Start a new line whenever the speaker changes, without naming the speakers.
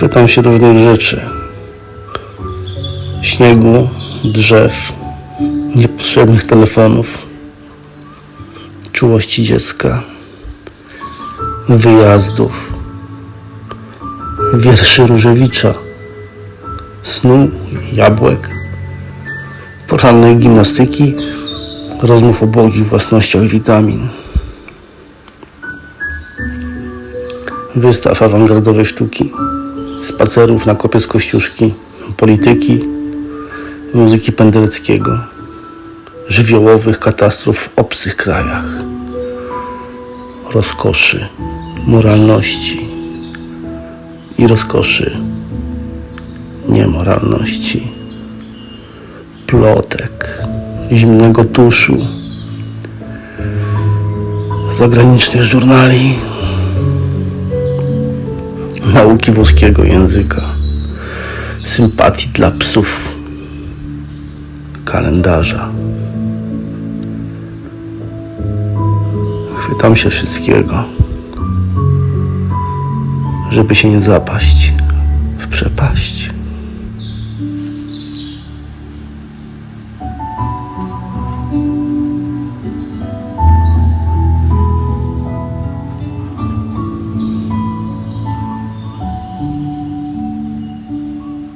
Chwytam się różnych rzeczy. Śniegu, drzew, niepotrzebnych telefonów, czułości dziecka, wyjazdów, wierszy Różewicza, snu, jabłek, porannej gimnastyki, rozmów o błogich własnościach witamin. Wystaw awangardowej sztuki, spacerów na kopie z Kościuszki, polityki, muzyki Pendereckiego, żywiołowych katastrof w obcych krajach, rozkoszy, moralności i rozkoszy niemoralności, plotek, zimnego tuszu, zagranicznych żurnali, nauki włoskiego języka, sympatii dla psów, kalendarza. Chwytam się wszystkiego, żeby się nie zapaść w przepaść.